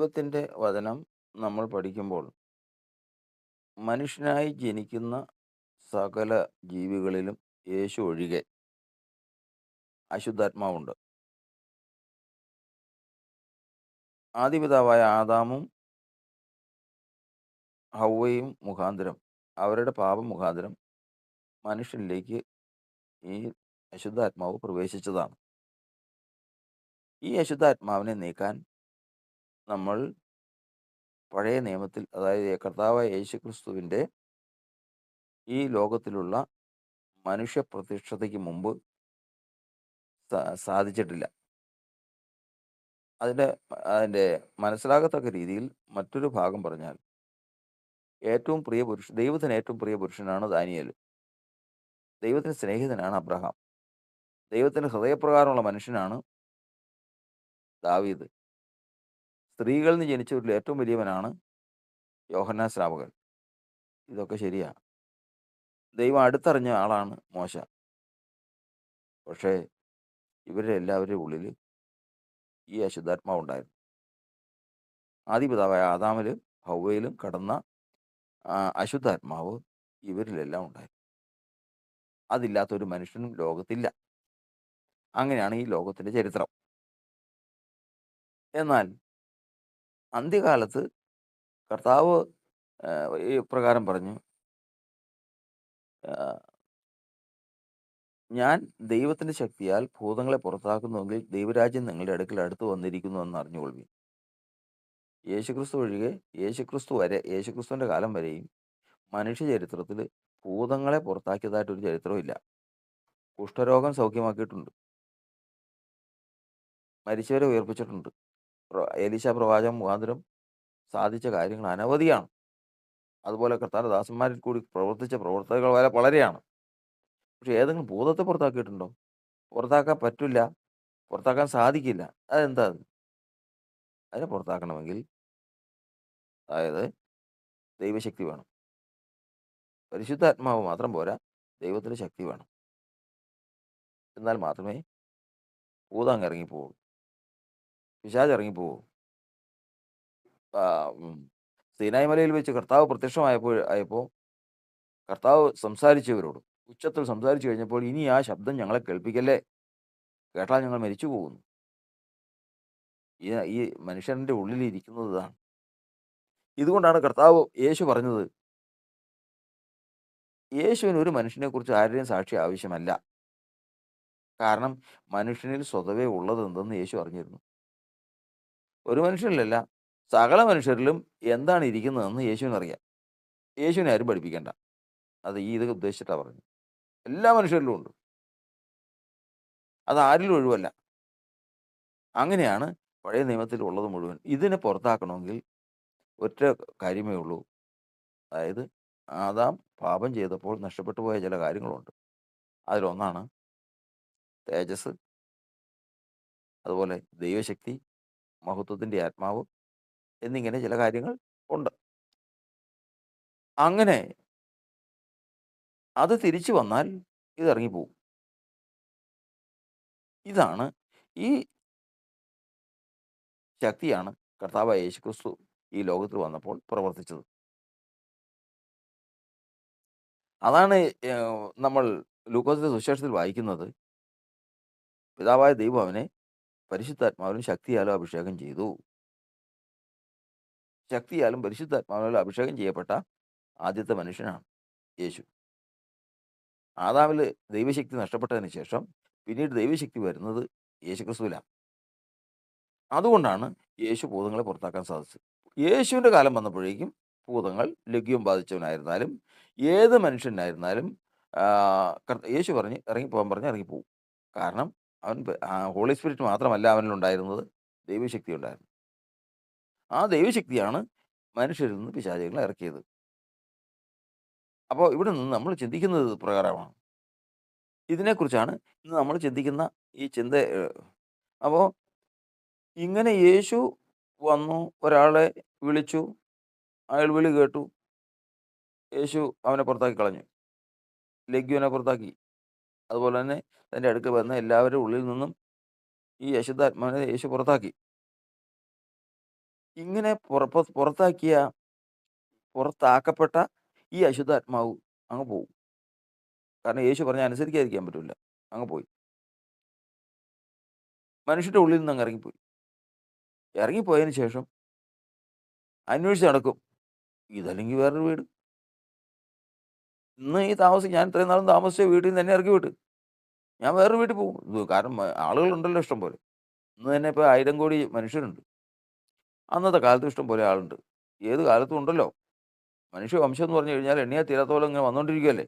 ദൈവത്തിന്റെ വചനം നമ്മൾ പഠിക്കുമ്പോൾ മനുഷ്യനായി ജനിക്കുന്ന സകല ജീവികളിലും യേശു ഒഴികെ അശുദ്ധാത്മാവുണ്ട്. ആദിപിതാവായ ആദാമും ഹൗവയും മുഖാന്തരം അവരുടെ പാപം മുഖാന്തരം മനുഷ്യനിലേക്ക് ഈ അശുദ്ധാത്മാവ് പ്രവേശിച്ചതാണ്. ഈ അശുദ്ധാത്മാവിനെ നീക്കാൻ നമ്മൾ പഴയ നിയമത്തിൽ അതായത് കർത്താവായ യേശുക്രിസ്തുവിന്റെ ഈ ലോകത്തിലുള്ള മനുഷ്യ പ്രത്യക്ഷതയ്ക്ക് മുമ്പ് സാധിച്ചിട്ടില്ല. അതിന്റെ അതിന്റെ മനസ്സിലാകത്തക്ക രീതിയിൽ മറ്റൊരു ഭാഗം പറഞ്ഞാൽ ഏറ്റവും പ്രിയ പുരുഷ ദൈവത്തിന് ഏറ്റവും പ്രിയ പുരുഷനാണ് ദാനിയൽ. ദൈവത്തിന് സ്നേഹിതനാണ് അബ്രഹാം. ദൈവത്തിന് ഹൃദയപ്രകാരമുള്ള മനുഷ്യനാണ് ദാവീദ്. സ്ത്രീകളിൽ നിന്ന് ജനിച്ചവരിൽ ഏറ്റവും വലിയവനാണ് യോഹന്നാൻ ശ്രാവകൻ ഇതൊക്കെ ശരിയാ. ദൈവം അടുത്തറിഞ്ഞ ആളാണ് മോശ. പക്ഷേ ഇവരുടെ എല്ലാവരുടെയും ഉള്ളിൽ ഈ അശുദ്ധാത്മാവുണ്ടായിരുന്നു. ആദിപിതാവായ ആദാമിലും ഹൗവയിലും കടന്ന അശുദ്ധാത്മാവ് ഇവരിലെല്ലാം ഉണ്ടായിരുന്നു. അതില്ലാത്തൊരു മനുഷ്യനും ലോകത്തില്ല. അങ്ങനെയാണ് ഈ ലോകത്തിന്റെ ചരിത്രം. എന്നാൽ അന്ത്യകാലത്ത് കർത്താവ് ഈ പ്രകാരം പറഞ്ഞു ഞാൻ ദൈവത്തിന്റെ ശക്തിയാൽ ഭൂതങ്ങളെ പുറത്താക്കുന്നുവെങ്കിൽ ദൈവരാജ്യം നിങ്ങളുടെ അടുക്കൽ അടുത്ത് വന്നിരിക്കുന്നു എന്ന് അറിഞ്ഞുകൊള്ളി യേശുക്രിസ്തു ഒഴികെ യേശുക്രിസ്തു വരെ യേശുക്രിസ്തുവിന്റെ കാലം വരെയും മനുഷ്യ ചരിത്രത്തിൽ ഭൂതങ്ങളെ പുറത്താക്കിയതായിട്ടൊരു ചരിത്രമില്ല കുഷ്ഠരോഗം സൗഖ്യമാക്കിയിട്ടുണ്ട്. മരിച്ചവരെ ഉയർപ്പിച്ചിട്ടുണ്ട്. പ്ര- പ്രവാചകം മുഖാന്തരം സാധിച്ച കാര്യങ്ങൾ അനവധിയാണ്. അതുപോലെ കർത്താന്റെ ദാസന്മാരിൽ കൂടി പ്രവർത്തിച്ച പ്രവർത്തകൾ വരെ വളരെയാണ്. പക്ഷെ ഏതെങ്കിലും ഭൂതത്തെ പുറത്താക്കിയിട്ടുണ്ടോ? പുറത്താക്കാൻ പറ്റില്ല. പുറത്താക്കാൻ സാധിക്കില്ല. അതെന്താ? അതിനെ പുറത്താക്കണമെങ്കിൽ അതായത് ദൈവശക്തി വേണം. പരിശുദ്ധാത്മാവ് മാത്രം പോരാ ദൈവത്തിന്റെ ശക്തി വേണം. എന്നാൽ മാത്രമേ ഭൂതം ഇറങ്ങിപ്പോവുള്ളൂ ഇറങ്ങിപ്പോവൂ പിശാച് ഇറങ്ങിപ്പോവൂ? ആ. സീനായി മലയിൽ വെച്ച് കർത്താവ് പ്രത്യക്ഷമായപ്പോൾ ആയപ്പോൾ കർത്താവ് സംസാരിച്ചവരോട് ഉച്ചത്തിൽ സംസാരിച്ചു കഴിഞ്ഞപ്പോൾ ഇനി ആ ശബ്ദം ഞങ്ങളെ കേൾപ്പിക്കല്ലേ? കേട്ടാൽ ഞങ്ങൾ മരിച്ചു പോകുന്നു ഈ ഈ മനുഷ്യന്റെ ഉള്ളിൽ ഇരിക്കുന്നത് ഇതാണ്. ഇതുകൊണ്ടാണ് കർത്താവ് യേശു പറഞ്ഞത് യേശുവിന് ഒരു മനുഷ്യനെ കുറിച്ച് ആരുടെയും സാക്ഷി ആവശ്യമല്ല. കാരണം മനുഷ്യനിൽ സ്വതവേ ഉള്ളത് എന്തെന്ന് യേശു അറിഞ്ഞിരുന്നു. ഒരു മനുഷ്യനിലല്ല. സകല മനുഷ്യരിലും എന്താണ് ഇരിക്കുന്നതെന്ന് യേശുവിനറിയാം. യേശുവിനെ ആരും പഠിപ്പിക്കേണ്ട. അത് ഈ ഇത് ഉദ്ദേശിച്ചിട്ടാണ് പറഞ്ഞു എല്ലാ മനുഷ്യരിലും ഉണ്ട്. അത് ആരിലും ഒഴിവല്ല. അങ്ങനെയാണ് പഴയ നിയമത്തിൽ ഉള്ളത് മുഴുവൻ. ഇതിനെ പുറത്താക്കണമെങ്കിൽ ഒറ്റ കാര്യമേ ഉള്ളൂ. അതായത് ആദാം പാപം ചെയ്തപ്പോൾ നഷ്ടപ്പെട്ടു പോയ ചില കാര്യങ്ങളുണ്ട്. അതിലൊന്നാണ് തേജസ്. അതുപോലെ ദൈവശക്തി. മഹത്വത്തിന്റെ ആത്മാവ് എന്നിങ്ങനെ ചില കാര്യങ്ങൾ ഉണ്ട്. അങ്ങനെ അത് തിരിച്ചു വന്നാൽ ഇത് ഇറങ്ങിപ്പോവും ഇതാണ് ഈ ശക്തിയാണ് കർത്താവായ യേശുക്രിസ്തു ഈ ലോകത്തിൽ വന്നപ്പോൾ പ്രവർത്തിച്ചത്. അതാണ് നമ്മൾ ലൂക്കോസിന്റെ സുശേഷത്തിൽ വായിക്കുന്നത്. പിതാവായ ദൈവം അവനെ പരിശുദ്ധാത്മാവിലും ശക്തിയാലും അഭിഷേകം ചെയ്തു. ശക്തിയാലും പരിശുദ്ധാത്മാവിലും അഭിഷേകം ചെയ്യപ്പെട്ട ആദ്യത്തെ മനുഷ്യനാണ് യേശു. ആദാമിൽ ദൈവശക്തി നഷ്ടപ്പെട്ടതിന് ശേഷം പിന്നീട് ദൈവശക്തി വരുന്നത് യേശുക്രിസ്തുവിലാണ്. അതുകൊണ്ടാണ് യേശു ഭൂതങ്ങളെ പുറത്താക്കാൻ സാധിച്ചത്. യേശുവിന്റെ കാലം വന്നപ്പോഴേക്കും ഭൂതങ്ങൾ ലഘ്യം ബാധിച്ചവനായിരുന്നാലും ഏത് മനുഷ്യനായിരുന്നാലും യേശു പറഞ്ഞ് ഇറങ്ങിപ്പോകാൻ പറഞ്ഞ് ഇറങ്ങിപ്പോവും കാരണം അവൻ ഹോളി സ്പിരിറ്റ് മാത്രമല്ല അവനിലുണ്ടായിരുന്നത് ദൈവശക്തി ഉണ്ടായിരുന്നു. ആ ദൈവശക്തിയാണ് മനുഷ്യരിൽ നിന്ന് പിശാചകളെ ഇറക്കിയത്. അപ്പോൾ ഇവിടെ നിന്ന് നമ്മൾ ചിന്തിക്കുന്നത് പ്രകാരമാണ്. ഇതിനെക്കുറിച്ചാണ് ഇന്ന് നമ്മൾ ചിന്തിക്കുന്ന ഈ ചിന്ത അപ്പോൾ ഇങ്ങനെ യേശു വന്നു ഒരാളെ വിളിച്ചു അയാൾ വിളി കേട്ടു. യേശു അവനെ പുറത്താക്കി കളഞ്ഞു. ലഘുവിനെ പുറത്താക്കി. അതുപോലെ തന്നെ തന്റെ അടുക്ക് വന്ന എല്ലാവരുടെ ഉള്ളിൽ നിന്നും ഈ യശുദ്ധാത്മാവിനെ യേശു പുറത്താക്കി ഇങ്ങനെ പുറത്താക്കിയ പുറത്താക്കപ്പെട്ട ഈ അശുദ്ധാത്മാവ് അങ്ങ് പോകും കാരണം യേശു പറഞ്ഞ അനുസരിക്കാതിരിക്കാൻ പറ്റില്ല അങ്ങ് പോയി. മനുഷ്യന്റെ ഉള്ളിൽ നിന്ന് അങ്ങ് ഇറങ്ങിപ്പോയി. ഇറങ്ങിപ്പോയതിന് ശേഷം അന്വേഷിച്ച് നടക്കും. ഇതല്ലെങ്കിൽ വേറൊരു വീട്. ഇന്ന് ഈ താമസം ഞാൻ ഇത്രയും നാളും താമസിച്ച വീട്ടിൽ നിന്ന് തന്നെ ഇറക്കി വിട്ട്. ഞാൻ വേറൊരു വീട്ടിൽ പോകും. കാരണം ആളുകളുണ്ടല്ലോ ഇഷ്ടം പോലെ. ഇന്ന് തന്നെ ഇപ്പോൾ ആയിരം കോടി മനുഷ്യരുണ്ട്. അന്നത്തെ കാലത്തും ഇഷ്ടം പോലെ ആളുണ്ട്. ഏത് കാലത്തും ഉണ്ടല്ലോ. മനുഷ്യ വംശം എന്ന് പറഞ്ഞു കഴിഞ്ഞാൽ എണ്ണിയാൽ തീരാത്തോളം ഇങ്ങനെ വന്നുകൊണ്ടിരിക്കുകയല്ലേ.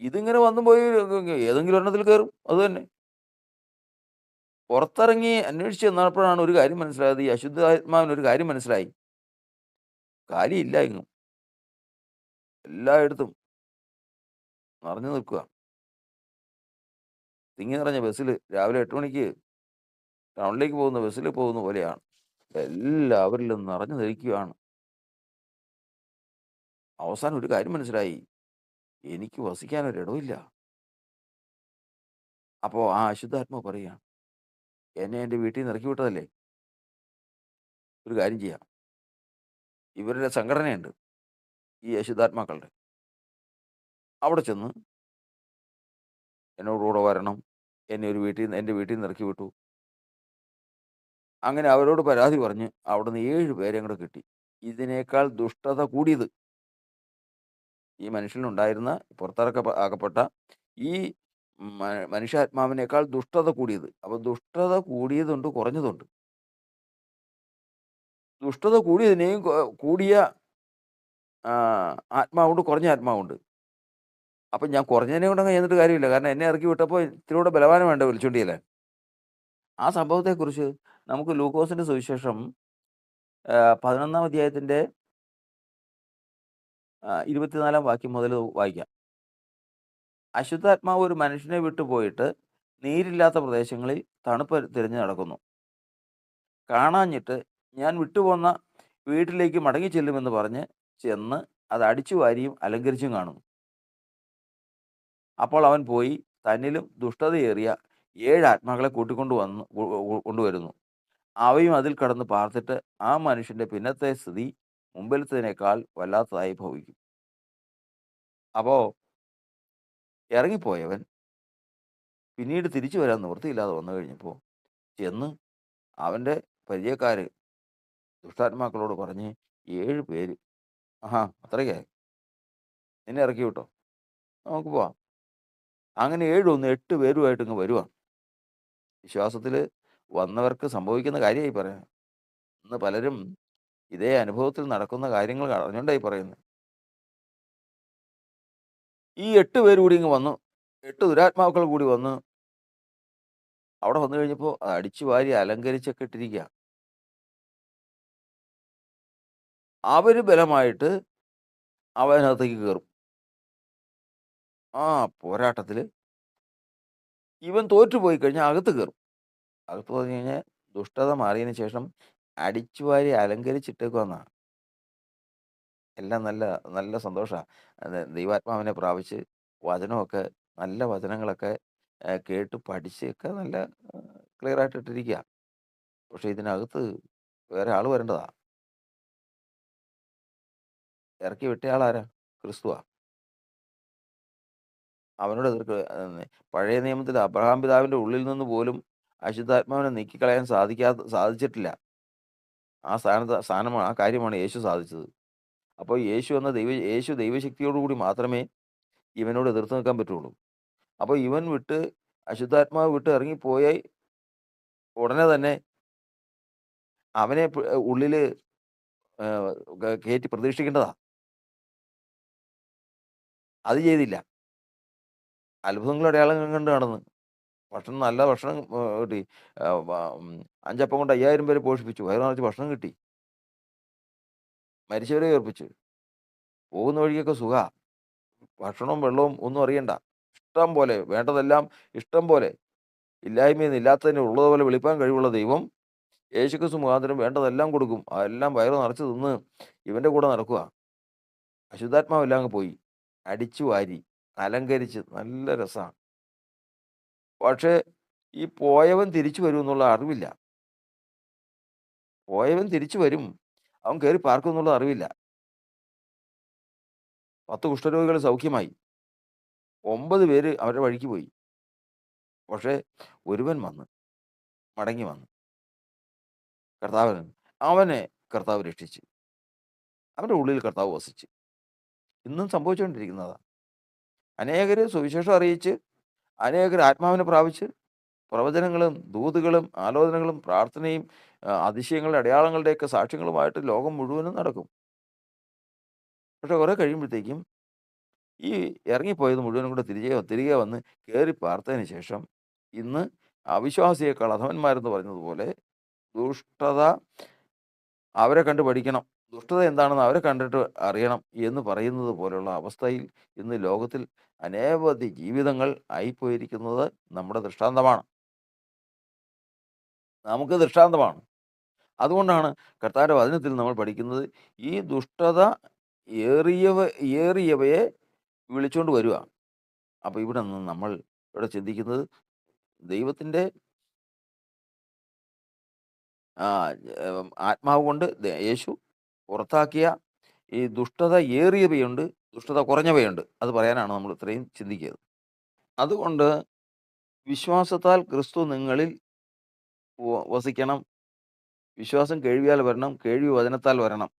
ഇതിങ്ങനെ വന്നു പോയി ഏതെങ്കിലും ഒരെണ്ണത്തിൽ കയറും. അതുതന്നെ. പുറത്തിറങ്ങി അന്വേഷിച്ച് ചെന്നപ്പോഴാണ് ഒരു കാര്യം മനസ്സിലായത്. ഈ അശുദ്ധാത്മാവിനൊരു കാര്യം മനസ്സിലായി. കാര്യമില്ല എങ്ങും. എല്ലായിടത്തും നിറഞ്ഞു നിൽക്കുക. തിങ്ങി നിറഞ്ഞ ബസ്സിൽ രാവിലെ എട്ട് മണിക്ക് ടൗണിലേക്ക് പോകുന്ന ബസ്സിൽ പോകുന്ന പോലെയാണ്. എല്ലാവരിലും നിറഞ്ഞു നിൽക്കുകയാണ്. അവസാനം ഒരു കാര്യം മനസ്സിലായി. എനിക്ക് വസിക്കാൻ ഒരിടവില്ല അപ്പോ ആ അശുദ്ധാത്മ പറയുകയാണ്. എന്നെ എന്റെ വീട്ടിൽ നിന്ന് ഇറക്കി വിട്ടതല്ലേ. ഒരു കാര്യം ചെയ്യാം. ഇവരുടെ സംഘടനയുണ്ട്. ഈ യേശുദാത്മാക്കളുടെ അവിടെ ചെന്ന് എന്നോടുകൂടെ വരണം. എന്നെ ഒരു വീട്ടിൽ നിന്ന് എന്റെ വീട്ടിൽ നിന്ന് ഇറക്കി വിട്ടു. അങ്ങനെ അവരോട് പരാതി പറഞ്ഞ് അവിടുന്ന് ഏഴ് പേരെ അങ്ങോട്ട് കിട്ടി. ഇതിനേക്കാൾ ദുഷ്ടത കൂടിയത്. ഈ മനുഷ്യനുണ്ടായിരുന്ന പുറത്തിറക്ക ആക്കപ്പെട്ട ഈ മനുഷ്യാത്മാവിനേക്കാൾ ദുഷ്ടത കൂടിയത്. അപ്പൊ ദുഷ്ടത കൂടിയതുണ്ട് കുറഞ്ഞതുണ്ട്. ദുഷ്ടത കൂടിയതിനെയും കൂടിയ ആഹ് ആത്മാവുണ്ട് കുറഞ്ഞ ആത്മാവുണ്ട്. അപ്പൊ ഞാൻ കുറഞ്ഞതിനെ കൊണ്ട് അങ്ങ് ചെന്നിട്ട് കാര്യമില്ല. കാരണം എന്നെ ഇറക്കി വിട്ടപ്പോൾ ഇത്തിരി കൂടെ വേണ്ട വിളിച്ചോണ്ട്. ആ സംഭവത്തെക്കുറിച്ച് നമുക്ക് ലൂക്കോസിന്റെ സുവിശേഷം ആഹ് 11 അധ്യായത്തിന്റെ ആഹ് 24 വാക്യം മുതൽ വായിക്കാം. അശുദ്ധാത്മാവ് ഒരു മനുഷ്യനെ വിട്ടു പോയിട്ട് നീരില്ലാത്ത പ്രദേശങ്ങളിൽ തണുപ്പ് തിരഞ്ഞു നടക്കുന്നു. കാണാഞ്ഞിട്ട് ഞാൻ വിട്ടുപോന്ന വീട്ടിലേക്ക് മടങ്ങി മടങ്ങിച്ചെല്ലുമെന്ന് പറഞ്ഞ് ചെന്ന് അത് അടിച്ചു വാരിയും അലങ്കരിച്ചും കാണുന്നു. അപ്പോൾ അവൻ പോയി തന്നിലും ദുഷ്ടതയേറിയ ഏഴ് ആത്മാക്കളെ കൂട്ടിക്കൊണ്ടു വന്ന് കൊണ്ടുവരുന്നു. അവയും അതിൽ കടന്ന് പാർത്തിട്ട് ആ മനുഷ്യന്റെ പിന്നത്തെ സ്ഥിതി മുമ്പിലത്തേക്കാൾ വല്ലാത്തതായി ഭവിക്കും. അപ്പോ ഇറങ്ങിപ്പോയവൻ പിന്നീട് തിരിച്ചു വരാൻ നിവൃത്തിയില്ലാതെ വന്നു കഴിഞ്ഞപ്പോ ചെന്ന് അവന്റെ പരിചയക്കാര് ദുഷ്ടാത്മാക്കളോട് പറഞ്ഞ് ഏഴ് പേര് ആഹാ അത്രയ്ക്കായി. നിന്നെ ഇറക്കി വിട്ടോ. നമുക്ക് പോവാം. അങ്ങനെ 7 ഒന്ന് 8 പേരുമായിട്ട് ഇങ്ങ് വരുവാണ് വിശ്വാസത്തിൽ വന്നവർക്ക് സംഭവിക്കുന്ന കാര്യമായി പറയാം ഇന്ന് പലരും ഇതേ അനുഭവത്തിൽ നടക്കുന്ന കാര്യങ്ങൾ അറിഞ്ഞുകൊണ്ടായി പറയുന്നത്. ഈ എട്ട് പേര് കൂടി ഇങ്ങ് വന്നു. എട്ട് ദുരാത്മാക്കൾ കൂടി വന്ന് അവിടെ വന്നു കഴിഞ്ഞപ്പോൾ അടിച്ചു വാരി അലങ്കരിച്ചൊക്കെ ഇട്ടിരിക്കുകയാ. അവർ ബലമായിട്ട് അവനകത്തേക്ക് കയറും ആ പോരാട്ടത്തിൽ ഇവൻ തോറ്റുപോയി കഴിഞ്ഞാൽ അകത്ത് കയറും അകത്ത് പറഞ്ഞു കഴിഞ്ഞാൽ ദുഷ്ടത മാറിയതിന് ശേഷം അടിച്ചു വാരി അലങ്കരിച്ചിട്ടേക്കുവാന്നാ. എല്ലാം നല്ല നല്ല സന്തോഷമാണ് ദൈവാത്മാവിനെ പ്രാപിച്ച് വചനമൊക്കെ നല്ല വചനങ്ങളൊക്കെ കേട്ട് പഠിച്ചൊക്കെ നല്ല ക്ലിയർ ആയിട്ട് പക്ഷേ പക്ഷെ ഇതിനകത്ത് വേറെ ആൾ വരേണ്ടതാ. ഇറക്കി വിട്ടയാളാരാ? ക്രിസ്തുവാ. അവനോട് എതിർക്ക് പഴയ നിയമത്തിൽ അബ്രഹാം പിതാവിന്റെ ഉള്ളിൽ നിന്ന് പോലും അശുദ്ധാത്മാവിനെ നീക്കിക്കളയാൻ സാധിക്കാത്ത സാധിച്ചിട്ടില്ല. ആ സ്ഥാനത്ത് സ്ഥാനമാണ് ആ കാര്യമാണ് യേശു സാധിച്ചത്. അപ്പോൾ യേശു എന്ന ദൈവ യേശു ദൈവശക്തിയോട് കൂടി മാത്രമേ ഇവനോട് എതിർത്ത് നിൽക്കാൻ പറ്റുള്ളൂ. അപ്പോൾ ഇവൻ വിട്ട് അശുദ്ധാത്മാവ് വിട്ട് ഇറങ്ങിപ്പോയി ഉടനെ തന്നെ അവനെ ഉള്ളിൽ കയറ്റി പ്രതീക്ഷിക്കേണ്ടതാ. അത് ചെയ്തില്ല. അത്ഭുതങ്ങളും അടയാളങ്ങളും കണ്ട് നടന്ന്. ഭക്ഷണം നല്ല ഭക്ഷണം കിട്ടി. അഞ്ചപ്പം വ 5 കൊണ്ട് 5000 പേരെ പോഷിപ്പിച്ചു. വയറു നിറച്ച് ഭക്ഷണം കിട്ടി. മരിച്ചവരെ ഏർപ്പിച്ചു പോകുന്ന വഴിക്കൊക്കെ സുഖ ഭക്ഷണവും വെള്ളവും ഒന്നും അറിയണ്ട. ഇഷ്ടം പോലെ വേണ്ടതെല്ലാം ഇഷ്ടം പോലെ. ഇല്ലായ്മയെന്ന് ഇല്ലാത്തതിന് ഉള്ളതുപോലെ വെളിപ്പാൻ കഴിവുള്ള ദൈവം യേശുക്രിസ്തു മുഖാന്തരം വേണ്ടതെല്ലാം കൊടുക്കും. അതെല്ലാം വയറ് നിറച്ച് തിന്ന് ഇവന്റെ കൂടെ നടക്കുക അശുദ്ധാത്മാവെല്ലാം അങ്ങ് പോയി. അടിച്ചു വാരി അലങ്കരിച്ച് നല്ല രസമാണ് പക്ഷേ ഈ പോയവൻ തിരിച്ചു വരും എന്നുള്ള അറിവില്ല. പോയവൻ തിരിച്ചു വരും. അവൻ കയറി പാർക്കും എന്നുള്ള അറിവില്ല. 10 കുഷ്ഠരോഗികൾ സൗഖ്യമായി. ഒമ്പത് പേര് അവരുടെ വഴിക്ക് പോയി. പക്ഷേ ഒരുവൻ വന്ന്. മടങ്ങി വന്നു. കർത്താവിന് അവനെ കർത്താവ് രക്ഷിച്ചു. അവന്റെ ഉള്ളിൽ കർത്താവ് വസിച്ചു. ഇന്നും സംഭവിച്ചുകൊണ്ടിരിക്കുന്നതാണ് അനേകർ സുവിശേഷം അറിയിച്ച്, അനേകർ ആത്മാവിനെ പ്രാപിച്ച്, പ്രവചനങ്ങളും, ദൂതുകളും, ആലോചനകളും, പ്രാർത്ഥനയും, അതിശയങ്ങളുടെ, അടയാളങ്ങളുടെയൊക്കെ സാക്ഷ്യങ്ങളുമായിട്ട് ലോകം മുഴുവനും നടക്കും. പക്ഷെ കുറെ കഴിയുമ്പോഴത്തേക്കും ഈ ഇറങ്ങിപ്പോയത് മുഴുവനും കൂടെ തിരികെ തിരികെ വന്ന് കയറി പാർത്തതിന് ശേഷം ഇന്ന് അവിശ്വാസിയേക്കാൾ അധമന്മാരെന്ന് പറഞ്ഞതുപോലെ ദുഷ്ടത അവരെ കണ്ട് പഠിക്കണം. ദുഷ്ടത എന്താണെന്ന് അവരെ കണ്ടിട്ട് അറിയണം എന്ന് പറയുന്നത് പോലുള്ള അവസ്ഥയിൽ ഇന്ന് ലോകത്തിൽ അനേവധി ജീവിതങ്ങൾ ആയിപ്പോയിരിക്കുന്നത് നമ്മുടെ ദൃഷ്ടാന്തമാണ്. നമുക്ക് ദൃഷ്ടാന്തമാണ്. അതുകൊണ്ടാണ് കർത്താര വചനത്തിൽ നമ്മൾ പഠിക്കുന്നത് ഈ ദുഷ്ടത ഏറിയവ ഏറിയവയെ വിളിച്ചുകൊണ്ട് വരിക അപ്പോൾ ഇവിടെ നിന്ന് നമ്മൾ ഇവിടെ ചിന്തിക്കുന്നത് ദൈവത്തിന്റെ ആത്മാവ് കൊണ്ട് യേശു പുറത്താക്കിയ ഈ ദുഷ്ടത ഏറിയവയുണ്ട്, ദുഷ്ടത കുറഞ്ഞവയുണ്ട്. അത് പറയാനാണ് നമ്മൾ ഇത്രയും ചിന്തിക്കുന്നത് അതുകൊണ്ട് വിശ്വാസത്താൽ ക്രിസ്തു നിങ്ങളിൽ വസിക്കണം. വിശ്വാസം കേൾവിയാൽ വരണം, കേൾവി വചനത്താൽ വരണം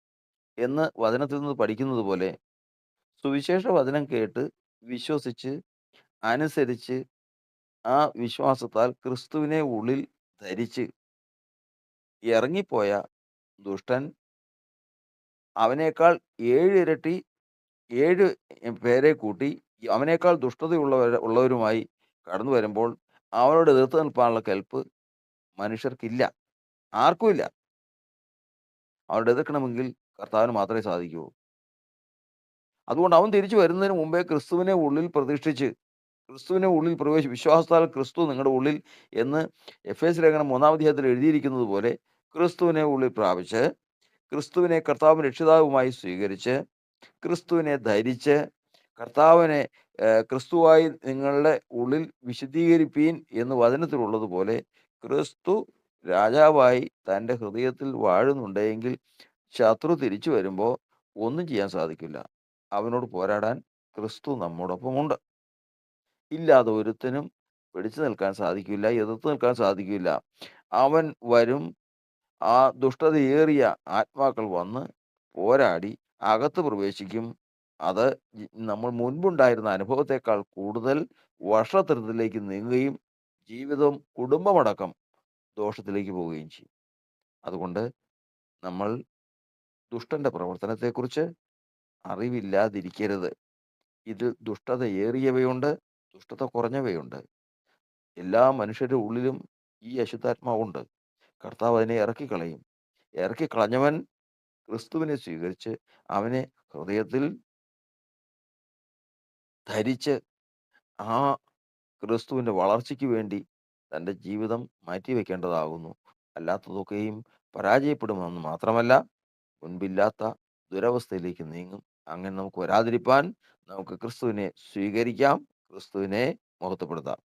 എന്ന് വചനത്തിൽ നിന്ന് പഠിക്കുന്നത് പോലെ സുവിശേഷ വചനം കേട്ട് വിശ്വസിച്ച്, അനുസരിച്ച് ആ വിശ്വാസത്താൽ ക്രിസ്തുവിനെ ഉള്ളിൽ ധരിച്ച് ഇറങ്ങിപ്പോയ ദുഷ്ടൻ അവനേക്കാൾ ഏഴ് ഇരട്ടി ഏഴ് പേരെ കൂട്ടി അവനേക്കാൾ ദുഷ്ടതയുള്ളവർ ഉള്ളവരുമായി കടന്നു വരുമ്പോൾ അവനോട് എതിർത്ത് നിൽപ്പാനുള്ള കെൽപ്പ് മനുഷ്യർക്കില്ല. ആർക്കുമില്ല. അവരോട് എതിർക്കണമെങ്കിൽ കർത്താവിന് മാത്രമേ സാധിക്കൂ. അതുകൊണ്ട് അവൻ തിരിച്ചു വരുന്നതിന് മുമ്പേ ക്രിസ്തുവിനെ ഉള്ളിൽ പ്രതിഷ്ഠിച്ച്, ക്രിസ്തുവിനെ ഉള്ളിൽ പ്രവേശി വിശ്വാസത്താൽ ക്രിസ്തു നിങ്ങളുടെ ഉള്ളിൽ എന്ന് എഫ് എസ് ലേഖനം 3-ാം അധ്യായത്തിൽ എഴുതിയിരിക്കുന്നത് പോലെ ക്രിസ്തുവിനെ ഉള്ളിൽ പ്രാപിച്ച്, ക്രിസ്തുവിനെ കർത്താവും രക്ഷിതാവുമായി സ്വീകരിച്ച്, ക്രിസ്തുവിനെ ധരിച്ച്, കർത്താവിനെ ക്രിസ്തുവായി നിങ്ങളുടെ ഉള്ളിൽ വിശദീകരിപ്പീൻ എന്ന് വചനത്തിലുള്ളതുപോലെ ക്രിസ്തു രാജാവായി തന്റെ ഹൃദയത്തിൽ വാഴുന്നുണ്ടെങ്കിൽ ശത്രു തിരിച്ചു വരുമ്പോൾ ഒന്നും ചെയ്യാൻ സാധിക്കില്ല. അവനോട് പോരാടാൻ ക്രിസ്തു നമ്മോടൊപ്പമുണ്ട്. ഇല്ലാതെ ഒരുത്തനും പിടിച്ചു നിൽക്കാൻ സാധിക്കില്ല. എതിർത്ത് നിൽക്കാൻ സാധിക്കില്ല. അവൻ വരും. ആ ദുഷ്ടതയേറിയ ആത്മാക്കൾ വന്ന് പോരാടി അകത്ത് പ്രവേശിക്കും. അത് നമ്മൾ മുൻപുണ്ടായിരുന്ന അനുഭവത്തെക്കാൾ കൂടുതൽ വർഷത്തരത്തിലേക്ക് നീങ്ങുകയും ജീവിതം, കുടുംബമടക്കം ദോഷത്തിലേക്ക് പോവുകയും ചെയ്യും. അതുകൊണ്ട് നമ്മൾ ദുഷ്ടന്റെ പ്രവർത്തനത്തെക്കുറിച്ച് അറിവില്ലാതിരിക്കരുത്. ഇതിൽ ദുഷ്ടത ഏറിയവയുണ്ട്, ദുഷ്ടത കുറഞ്ഞവയുണ്ട്. എല്ലാ മനുഷ്യരുടെ ഉള്ളിലും ഈ അശുദ്ധാത്മാവുണ്ട്. കർത്താവ് അതിനെ ഇറക്കിക്കളയും. ഇറക്കിക്കളഞ്ഞവൻ ക്രിസ്തുവിനെ സ്വീകരിച്ച് അവനെ ഹൃദയത്തിൽ ധരിച്ച് ആ ക്രിസ്തുവിന്റെ വളർച്ചയ്ക്ക് വേണ്ടി തന്റെ ജീവിതം മാറ്റിവെക്കേണ്ടതാകുന്നു. അല്ലാത്തതൊക്കെയും പരാജയപ്പെടുമെന്ന് മാത്രമല്ല, മുൻപില്ലാത്ത ദുരവസ്ഥയിലേക്ക് നീങ്ങും. അങ്ങനെ നമുക്ക് വരാതിരിപ്പാൻ നമുക്ക് ക്രിസ്തുവിനെ സ്വീകരിക്കാം. ക്രിസ്തുവിനെ മഹത്വപ്പെടുത്താം.